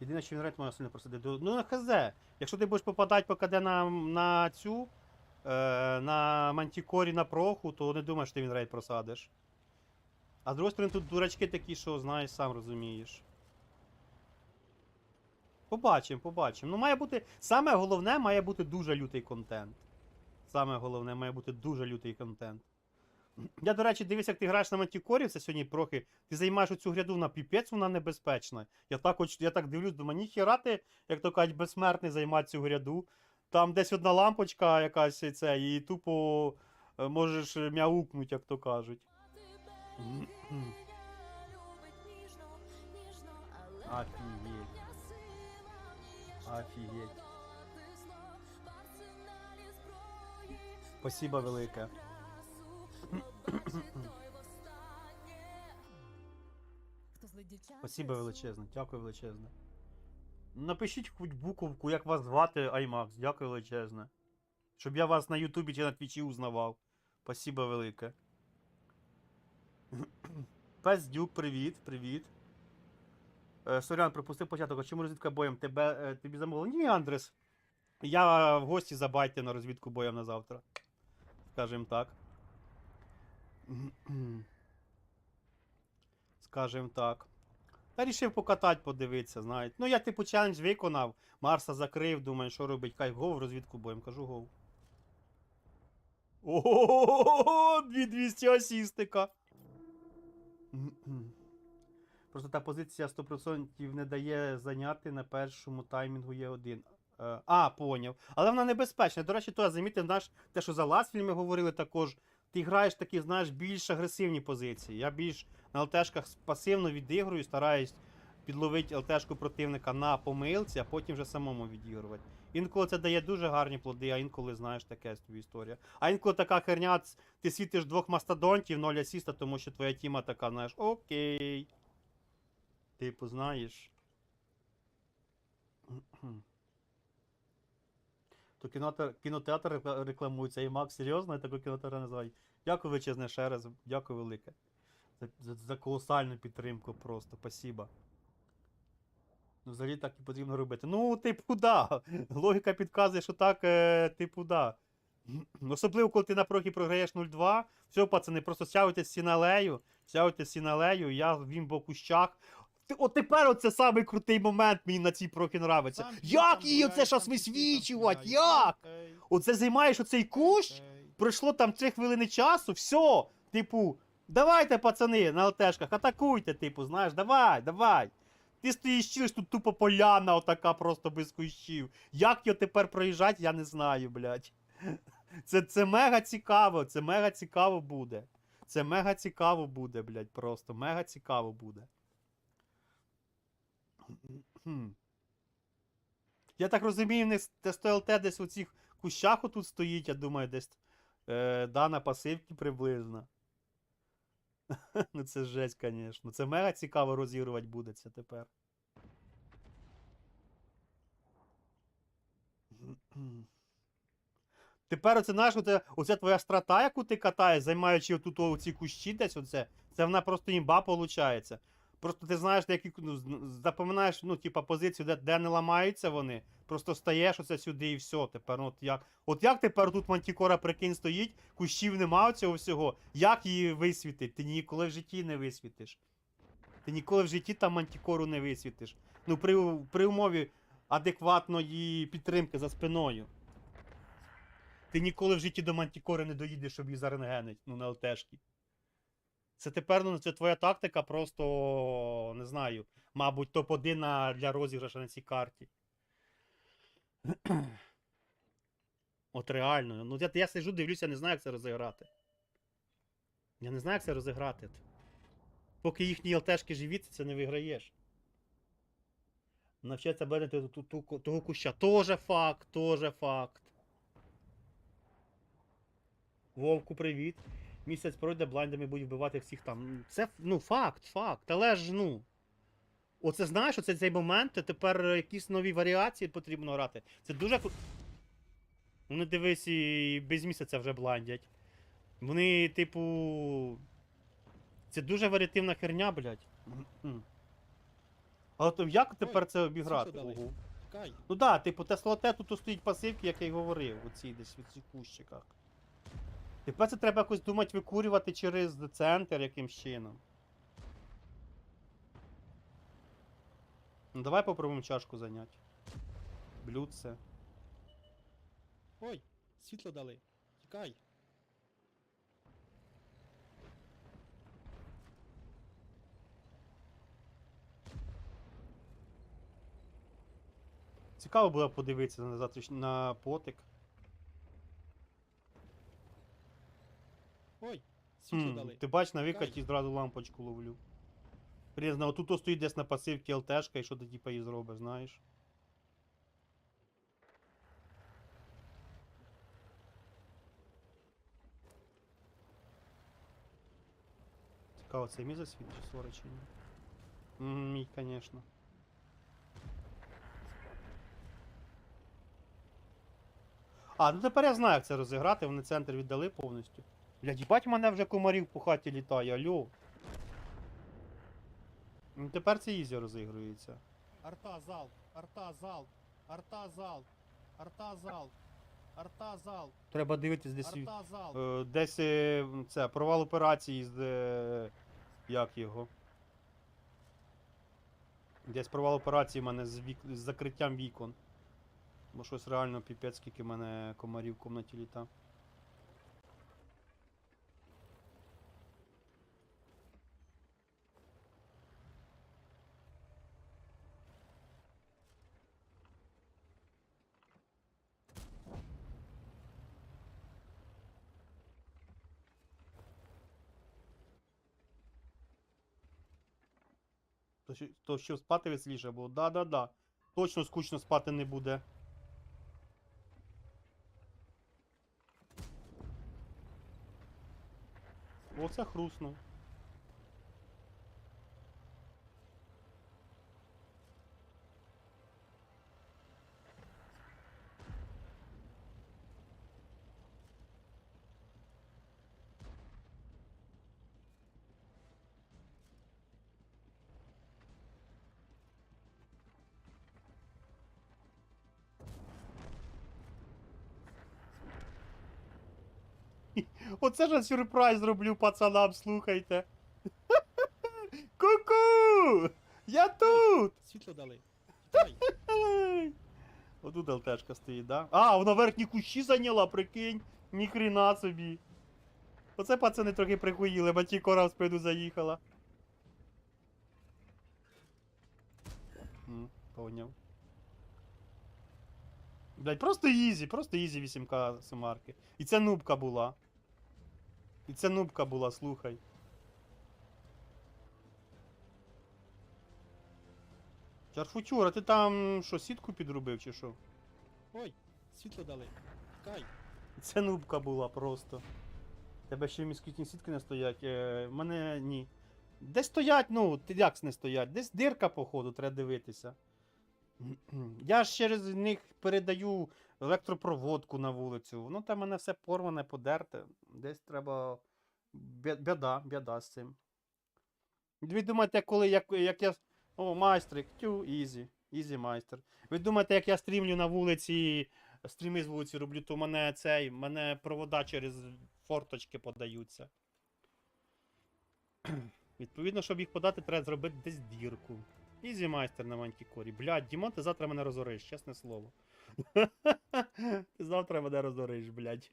Єдине, що він рейд може сильно просидити. Ну, на хз. Якщо ти будеш попадати по КД на, на цю, е, на мантікорі на проху, то не думаєш, що ти він рейд просадиш. А з другої сторони, тут дурачки такі, що знаєш, сам розумієш. Побачимо, побачимо. Ну, має бути. Саме головне має бути дуже лютий контент. Саме головне має бути дуже лютий контент. Я, до речі, дивився, як ти граєш на Мантікорі, це сьогодні трохи. Ти займаєш оцю гряду на піпець, вона небезпечна. Я так, оч- я так дивлюсь, думаю, ніхіра ти, як то кажуть, безсмертний займати цю гряду. Там десь одна лампочка якась і це, і тупо е, можеш мяукнуть, як то кажуть. Офігеть. Офігеть. Спасибо велике. Спасибо величезне, дякую величезне. Напишіть хоч буковку, як вас звати, IMAX, дякую величезне. Щоб я вас на Ютубі чи на Твічі узнавав. Спасибо велике. Пес Дюк, привіт, привіт. Е, Сорян, пропустив початок. А чому розвідка боєм? Тебе, е, тобі замовили? Ні, Андрес. Я в гості забайте на розвідку боєм на завтра. Скажем так. Скажем так. Та рішив покатати, подивитися, знаєте. Ну, я типу челендж виконав, Марса закрив, думаю, що робить. Кай, гов розвідку боєм, кажу гов. Ого, 2200 асістика. Просто та позиція 100% не дає зайняти на першому таймінгу є один. А, поняв. Але вона небезпечна. До речі, то я замітив, знаєш, те, що за ластфільми говорили також. Ти граєш такі, знаєш, більш агресивні позиції. Я більш на ЛТшках пасивно відіграю, стараюсь підловити ЛТшку противника на помилці, а потім вже самому відігрувати. Інколи це дає дуже гарні плоди, а інколи, знаєш, таке тобі історія. А інколи така херня, ти світиш двох мастодонтів, ноль асіста, тому що твоя тіма така, знаєш, окей. Типу, знаєш. То кінотеатр, кінотеатр рекламується, і Макс, серйозно, я такий кінотеатр називаю. Дякую величезне ще раз, дякую велике. За, за, за колосальну підтримку просто, спасибо. Ну, взагалі так і потрібно робити. Ну, типу, да. Логіка підказує, що так, е, типу, да. Особливо, коли ти на прогі програєш 0-2. Все, пацани, просто сіналею, сявайте з сіналею, я в імбо кущах. Ти, от тепер оце самий крутий момент мені на цій прокі нравиться. Як її оце щас висвічувати? Як? Оце займаєш оцей кущ, пройшло там 3 хвилини часу, все, типу, давайте, пацани, на ЛТшках, атакуйте, типу, знаєш, давай, давай. Ти стоїш чилиш, тут тупо поляна отака просто без кущів. Як його тепер проїжджати, я не знаю, блядь. Це, це мега цікаво, це мега цікаво буде. Це мега цікаво буде, блядь, просто. Мега цікаво буде. Я так розумію, не ТСТЛТ десь у цих кущах отут стоїть, я думаю, десь е, да, на пасивці приблизно. ну це жесть, звісно. Це мега цікаво розігрувати буде це тепер. Тепер оце знаєш, оце, оце твоя страта, яку ти катаєш, займаючи отут оці кущі десь оце, це вона просто імба виходить. Просто ти знаєш, які, запам'ятаєш, ну, типа, позицію, де, де не ламаються вони, просто стаєш оце сюди і все. Тепер, ну, от як, от як тепер тут мантікора прикинь стоїть, кущів нема цього всього, як її висвітить? Ти ніколи в житті не висвітиш. Ти ніколи в житті там мантікору не висвітиш. Ну, при, при умові адекватної підтримки за спиною. Ти ніколи в житті до мантікори не доїдеш, щоб її зарентгенить, ну, на ЛТшки. Це тепер ну, це твоя тактика, просто не знаю. Мабуть, топ-1 для розіграшу на цій карті. От реально. Ну, я, я сижу, дивлюся, не знаю, як це розіграти. Я не знаю, як це розіграти. Поки їхні ЛТшки живі, це не виграєш. Навчаться бенити ту, ту, ту, того куща. Тоже факт, тоже факт. Вовку, привіт. Місяць пройде, блайндами будуть вбивати всіх там. Це ну, факт, факт. Але ж ну. Оце знаєш, оце цей момент, тепер якісь нові варіації потрібно грати. Це дуже. Вони дивись, і без місяця вже бландять. Вони, типу. Це дуже варіативна херня, блядь. А от як тепер це обіграти? Ого. Ну да, типу, Теслоте тут стоїть пасивки, як я й говорив, оці десь в цих кущиках. Тепер це треба якось думати викурювати через центр якимсь чином. Ну давай попробуємо чашку зайняти. Блюдце. Ой, світло дали. Тікай. Цікаво було подивитися на завтраш... на потик. Ой, світло дали. ти бач, на викаті зразу лампочку ловлю. Різно, отут стоїть десь на пасивці ЛТшка і що ти типа її зробиш, знаєш. Цікаво, це мій засвіт чи сори чи ні? Мій, звісно. А, ну тепер я знаю, як це розіграти, вони центр віддали повністю. Блядь, їбать мене вже комарів по хаті літає, алло. Ну тепер це ізі розігрується. Арта зал, арта зал, арта зал, арта зал, арта зал. Треба дивитись десь. Арта зал. Е, десь е, це провал операції з. е, Як його? Десь провал операції в мене з, вік... з закриттям вікон. Бо щось реально піпець, скільки в мене комарів в комнаті літа. То, то що спати веселіше було? Да-да-да. Точно скучно спати не буде. Оце хруснув. Оце ж сюрприз зроблю пацанам, слухайте. Ку-ку! Я тут! Світло дали. Отут ЛТшка стоїть, да? А, вона верхні кущі зайняла, прикинь. Ніхрена собі. Оце пацани трохи прихуїли, матікора в спину заїхала. Поняв. Блять, просто ізі, просто ізі 8К сумарки. І це нубка була. І це нубка була, слухай. Чарфутюра, ти там що, сітку підробив чи що? Ой, світло дали. Тікай. Це нубка була просто. Тебе ще міскітні сітки не стоять. Е, в мене ні. Десь стоять, ну, ти як не стоять? Десь дирка, походу, треба дивитися. Я ж через них передаю електропроводку на вулицю. Воно там мене все порване, подерте. Десь треба. Біда, біда з цим. Ви думаєте, коли як, як я. О, майстрик, тю, ізі. Ізі майстер. Ви думаєте, як я стрімлю на вулиці, стріми з вулиці роблю, то мене цей, мене провода через форточки подаються. Відповідно, щоб їх подати, треба зробити десь дірку. Ізі майстер на мантікорі. Блядь, Дімон, ти завтра мене розориш, чесне слово. ти завтра мене розориш, блядь.